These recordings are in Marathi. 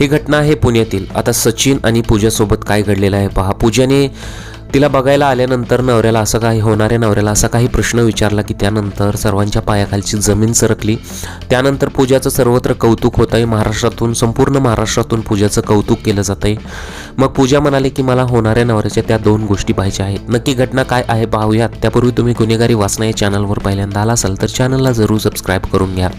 ही घटना आहे पुण्यातील. आता सचिन आणि पूजासोबत काय घडलेलं आहे पहा. पूजाने तिला बघायला आल्यानंतर नवऱ्याला असं काही होणाऱ्या नवऱ्याला असा काही प्रश्न विचारला की त्यानंतर सर्वांच्या पायाखालची जमीन सरकली. त्यानंतर पूजाचं सर्वत्र कौतुक होत आहे महाराष्ट्रातून संपूर्ण महाराष्ट्रातून पूजाचं कौतुक केलं जात आहे मग पूजा म्हणाले की मला होणाऱ्या नवऱ्याच्या त्या दोन गोष्टी पाहिजे आहेत. नक्की घटना काय आहे पाहूयात. त्यापूर्वी तुम्ही गुन्हेगारी वाचना या चॅनलवर पहिल्यांदा आला असाल तर चॅनलला जरूर सबस्क्राईब करून घ्या.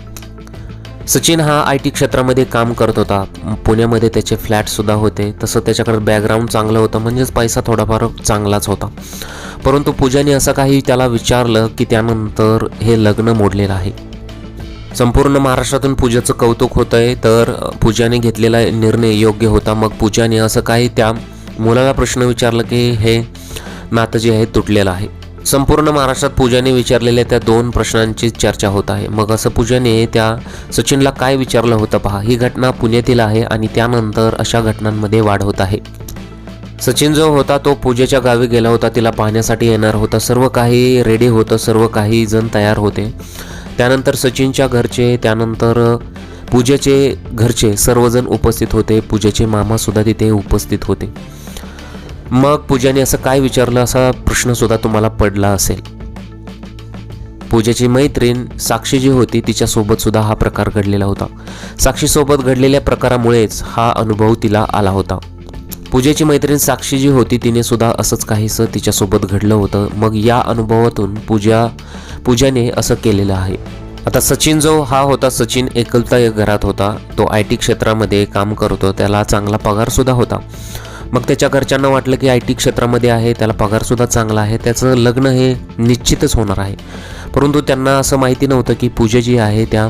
सचिन हा आय टी क्षेत्रामध्ये काम करत होता. पुण्यामध्ये त्याचे फ्लॅटसुद्धा होते. तसं त्याच्याकडे बॅकग्राऊंड चांगलं होतं. म्हणजेच पैसा थोडाफार चांगलाच होता. परंतु पूजाने असं काही त्याला विचारलं की त्यानंतर हे लग्न मोडलेलं आहे. संपूर्ण महाराष्ट्रातून पूजाचं कौतुक होतं आहे तर पूजाने घेतलेला निर्णय योग्य होता. मग पूजाने असं काही त्या मुलाला प्रश्न विचारलं की हे नातं जे आहे तुटलेलं आहे. संपूर्ण महाराष्ट्रात पूजाने विचारलेल्या त्या दोन प्रश्नांची चर्चा होत आहे. मग असं पूजाने त्या सचिनला काय विचारलं होतं पहा. ही घटना पुण्यातील आहे आणि त्यानंतर अशा घटनांमध्ये वाढ होत आहे. सचिन जो होता तो पूजेच्या गावी गेला होता. तिला पाहण्यासाठी येणार होता. सर्व काही रेडी होतं. सर्व काही जण तयार होते. त्यानंतर सचिनच्या घरचे त्यानंतर पूजेचे घरचे सर्वजण उपस्थित होते. पूजेचे मामासुद्धा तिथे उपस्थित होते. मग पूजाने असं काय विचारलं असा प्रश्नसुद्धा तुम्हाला पडला असेल. पूजेची मैत्रीण साक्षी जी होती तिच्यासोबतसुद्धा हा प्रकार घडलेला होता. साक्षीसोबत घडलेल्या प्रकारामुळेच हा अनुभव तिला आला होता. पूजेची मैत्रीण साक्षी जी होती तिने सुद्धा असंच काहीसं तिच्यासोबत घडलं होतं. मग या अनुभवातून पूजा पूजाने असं केलेलं आहे. आता सचिन जो हा होता सचिन एकलता एक घरात होता. तो आय टी क्षेत्रामध्ये काम करतो त्याला चांगला पगारसुद्धा होता. मग त्याच्या घरच्यांना वाटलं की आय टी क्षेत्रामध्ये आहे त्याला पगारसुद्धा चांगला आहे त्याचं लग्न हे निश्चितच होणार आहे. परंतु त्यांना असं माहिती नव्हतं की पूजा जी आहे त्या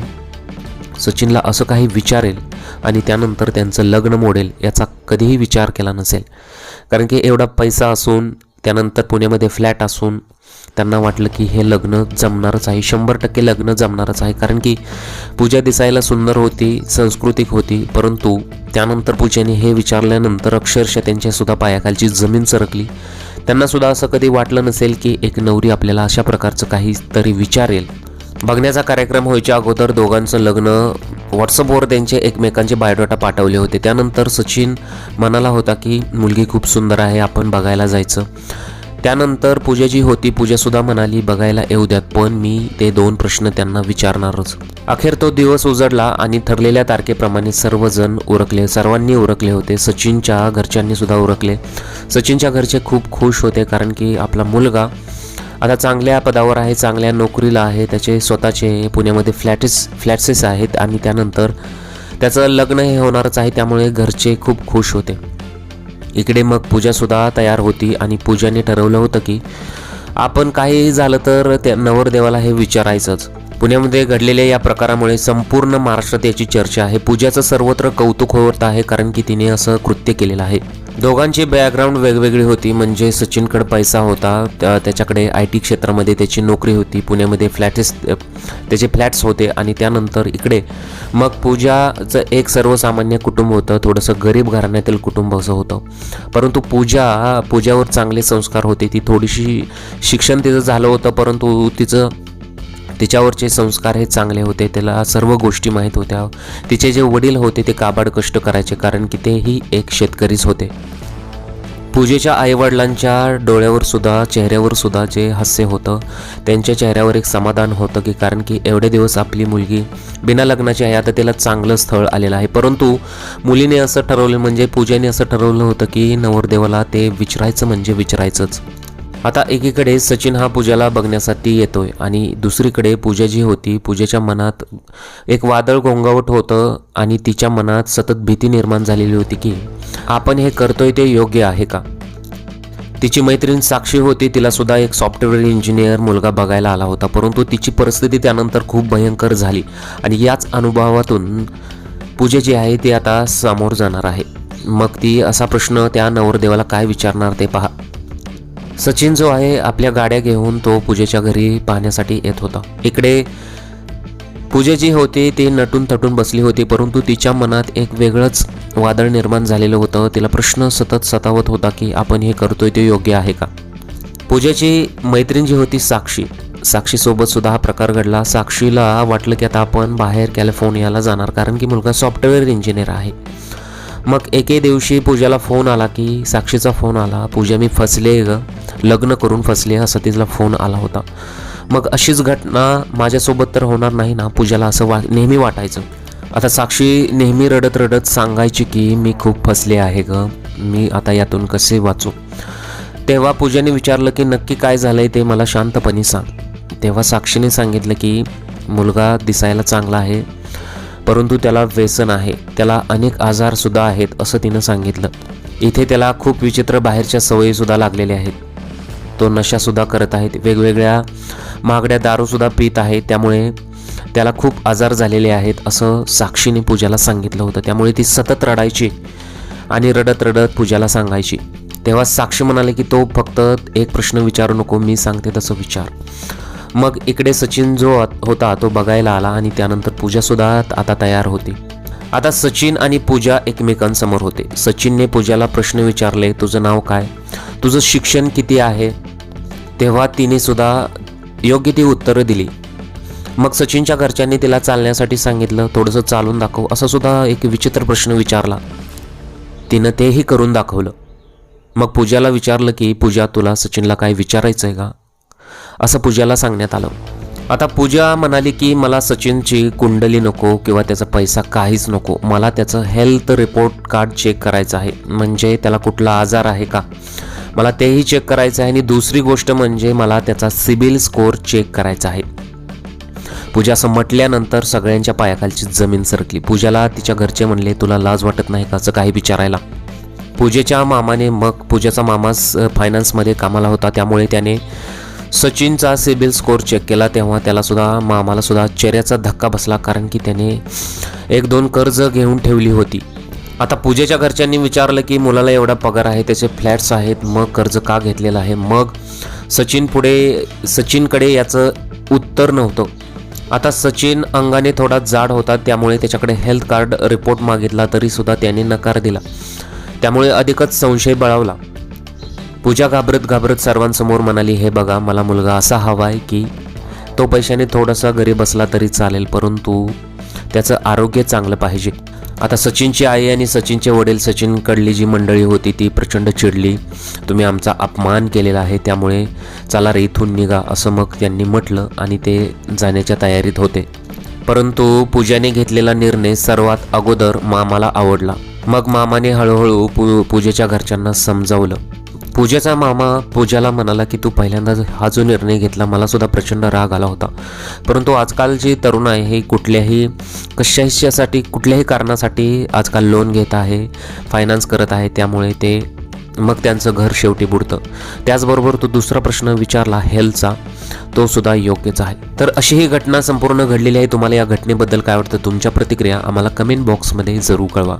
सचिनला असं काही विचारेल आणि त्यानंतर त्यांचं लग्न मोडेल याचा कधीही विचार केला नसेल. कारण की एवढा पैसा असून त्यानंतर पुण्यामध्ये फ्लॅट असून त्यांना वाटलं की हे लग्न जमणारच आहे. शंभर टक्के लग्न जमणारच आहे. कारण की पूजा दिसायला सुंदर होती सांस्कृतिक होती परंतु त्यानंतर पूजेने हे विचारल्यानंतर अक्षरशः त्यांच्यासुद्धा पायाखालची जमीन सरकली. त्यांनासुद्धा असं कधी वाटलं नसेल की एक नवरी आपल्याला अशा प्रकारचं काहीतरी विचारेल. बघण्याचा कार्यक्रम व्हायच्या अगोदर दोघांचं लग्न व्हॉट्सअपवर त्यांचे एकमेकांचे बायोडाटा पाठवले होते. त्यानंतर सचिन म्हणाला होता की मुलगी खूप सुंदर आहे आपण बघायला जायचं. त्यानंतर पूजा जी होती. पूजासुद्धा म्हणाली बघायला येऊ द्यात पण मी ते दोन प्रश्न त्यांना विचारणारच. अखेर तो दिवस उजडला आणि ठरलेल्या तारखेप्रमाणे सर्वजण उरकले. सर्वांनी उरकले होते. सचिनच्या घरच्यांनीसुद्धा उरकले. सचिनच्या घरचे खूप खुश होते कारण की आपला मुलगा आता चांगल्या पदावर आहे चांगल्या नोकरीला आहे त्याचे स्वतःचे पुण्यामध्ये फ्लॅटेस फ्लॅट्सेस आहेत आणि त्यानंतर त्याचं लग्न हे होणारच आहे त्यामुळे घरचे खूप खुश होते. इकडे मग पूजासुद्धा तयार होती आणि पूजाने ठरवलं होतं की आपण काही झालं तर त्या नवरदेवाला हे विचारायचंच. पुण्यामध्ये घडलेल्या या प्रकारामुळे संपूर्ण महाराष्ट्रात याची चर्चा आहे. पूजाचं सर्वत्र कौतुक होत आहे कारण की तिने असं कृत्य केलेलं आहे. दोघांची बॅकग्राऊंड वेगवेगळी होती. म्हणजे सचिनकडे पैसा होता त्या- त्याच्याकडे आय टी क्षेत्रामध्ये त्याची नोकरी होती पुण्यामध्ये फ्लॅटेस त्याचे फ्लॅट्स होते आणि त्यानंतर इकडे मग पूजाचं एक सर्वसामान्य कुटुंब होतं. थोडंसं गरीब घराण्यातील कुटुंब असं होतं. परंतु पूजा पूजावर चांगले संस्कार होते. ती थोडीशी शिक्षण तिचं झालं होतं परंतु तिचं तिच्यावरचे संस्कार हे चांगले होते त्याला सर्व गोष्टी माहीत होत्या. तिचे जे वडील होते ते काबाड कष्ट करायचे कारण की तेही एक शेतकरीच होते. पूजेच्या आईवडिलांच्या डोळ्यावर सुद्धा चेहऱ्यावर सुद्धा जे हास्य होतं त्यांच्या चेहऱ्यावर एक समाधान होतं की कारण की एवढे दिवस आपली मुलगी बिना लग्नाची आहे आता त्याला चांगलं स्थळ आलेलं आहे. परंतु मुलीने असं ठरवलं म्हणजे पूजेने असं ठरवलं होतं की नवरदेवाला ते विचारायचं म्हणजे विचारायचंच. आता एकीकडे सचिन हा पूजाला बघण्यासाठी येतोय आणि दुसरीकडे पूजा जी होती पूजेच्या मनात एक वादळ गोंगावट होतं आणि तिच्या मनात सतत भीती निर्माण झालेली होती की आपण हे करतोय ते योग्य आहे का? तिची मैत्रीण साक्षी होती तिला सुद्धा एक सॉफ्टवेअर इंजिनियर मुलगा बघायला आला होता परंतु तिची परिस्थिती त्यानंतर खूप भयंकर झाली आणि याच अनुभवातून पूजा जी आहे ती आता समोर जाणार आहे. मग ती असा प्रश्न त्या नवरदेवाला काय विचारणार ते पहा. सचिन जो आहे आपल्या गाड्या घेऊन तो पूजेच्या घरी पाहण्यासाठी येत होता. इकडे पूजा जी होती ती नटून थटून बसली होती परंतु तिच्या मनात एक वेगळंच वादळ निर्माण झालेलं होतं. तिला प्रश्न सतत सतावत होता की आपण हे करतोय ते योग्य आहे का? पूजाची मैत्रीण जी होती साक्षी. साक्षीसोबत सुद्धा हा प्रकार घडला. साक्षीला वाटलं की आता आपण बाहेर कॅलिफोर्नियाला जाणार कारण की मुलगा सॉफ्टवेअर इंजिनियर आहे. मग एके दिवशी पूजाला फोन आला की साक्षीचा फोन आला पूजा मी फसले ग. लग्न करून फसले असं तिला फोन आला होता. मग अशीच घटना माझ्यासोबत तर होणार नाही ना पूजाला असं वा नेहमी वाटायचं. आता साक्षी नेहमी रडत रडत सांगायची की मी खूप फसले आहे ग. मी आता यातून कसे वाचू? तेव्हा पूजाने विचारलं की नक्की काय झालंय ते मला शांतपणे सांग. तेव्हा साक्षीने सांगितलं की मुलगा दिसायला चांगला आहे. परंतु त्याला व्यसन आहे. त्याला अनेक आजारसुद्धा आहेत असं तिनं सांगितलं. इथे त्याला खूप विचित्र बाहेरच्या सवयीसुद्धा लागलेल्या आहेत. तो नशासुद्धा करत आहेत. वेगवेगळ्या महागड्या दारूसुद्धा पित आहे. त्यामुळे त्याला खूप आजार झालेले आहेत असं साक्षीने पूजाला सांगितलं होतं. त्यामुळे ती सतत रडायची आणि रडत रडत पूजाला सांगायची. तेव्हा साक्षी म्हणाले की तो फक्त एक प्रश्न विचारू नको मी सांगते तसं विचार. मग इकडे सचिन जो होता तो बघायला आला आणि त्यानंतर पूजासुद्धा आता तयार होती. आता सचिन आणि पूजा एकमेकांसमोर होते. सचिनने पूजाला प्रश्न विचारले तुझं नाव काय? तुझं शिक्षण किती आहे? तेव्हा तिने सुद्धा योग्य ती उत्तरं दिली. मग सचिनच्या घरच्यांनी तिला चालण्यासाठी सांगितलं थोडंसं चालून दाखव असा सुद्धा एक विचित्र प्रश्न विचारला. तिनं तेही करून दाखवलं. मग पूजाला विचारलं की पूजा तुला सचिनला काय विचारायचं आहे का? असं पूजाला सांगण्यात आलं. आता पूजा म्हणाली की मला सचिनची कुंडली नको किंवा त्याचा पैसा काहीच नको. मला त्याचं हेल्थ रिपोर्ट कार्ड चेक करायचं आहे. म्हणजे त्याला कुठला आजार आहे का? मला तेही चेक करायचं आहे आणि दुसरी गोष्ट म्हणजे मला त्याचा सिबिल स्कोअर चेक करायचा आहे. पूजा असं म्हटल्यानंतर सगळ्यांच्या पायाखालची जमीन सरकली. पूजाला तिच्या घरचे म्हणले तुला लाज वाटत नाही का असं काही विचारायला? पूजेच्या मामाने मग पूजेचा मामास फायनान्समध्ये कामाला होता. त्यामुळे त्याने सचिनचा सिबिल स्कोअर चेक केला तेव्हा त्याला सुद्धा मामाला सुद्धा चेहऱ्याचा धक्का बसला कारण की त्याने एक दोन कर्ज घेऊन ठेवली होती. आता पूजेच्या घरच्यांनी विचारलं की मुलाला एवढा पगार आहे त्याचे फ्लॅट्स आहेत मग कर्ज का घेतलेलं आहे? मग सचिन पुढे सचिनकडे याचं उत्तर नव्हतं. आता सचिन अंगाने थोडा जाड होता त्यामुळे त्याच्याकडे हेल्थ कार्ड रिपोर्ट मागितला तरीसुद्धा त्याने नकार दिला. त्यामुळे अधिकच संशय बळावला. पूजा घाबरत घाबरत सर्वांसमोर म्हणाली हे बघा मला मुलगा असा हवा आहे की तो पैशाने थोडासा घरी बसला तरी चालेल परंतु त्याचं आरोग्य चांगलं पाहिजे. आता सचिनची आई आणि सचिनचे वडील सचिनकडली जी मंडळी होती ती प्रचंड चिडली. तुम्ही आमचा अपमान केलेला आहे त्यामुळे चला रे इथून निघा असं मग त्यांनी म्हटलं आणि ते जाण्याच्या तयारीत होते. परंतु पूजाने घेतलेला निर्णय सर्वात अगोदर मामाला आवडला. मग मामाने हळूहळू पू पूजेच्या घरच्यांना समजावलं. पूजेचा मामा पूजाला म्हणाला की तू पहिल्यांदा हा जो निर्णय घेतला मला सुद्धा प्रचंड राग आला होता. परंतु आजकाल जी तरुण आहे हे कुठल्याही कशाच्यासाठी कुठल्याही कारणासाठी आजकाल लोन घेत आहे फायनान्स करत आहे त्यामुळे ते मग त्यांचं घर शेवटी बुडतं. त्याचबरोबर तो दुसरा प्रश्न विचारला हेल्थचा तो सुद्धा योग्यच आहे. तर अशी ही घटना संपूर्ण घडलेली आहे. तुम्हाला या घटनेबद्दल काय वाटतं? तुमच्या प्रतिक्रिया आम्हाला कमेंट बॉक्समध्ये जरूर कळवा.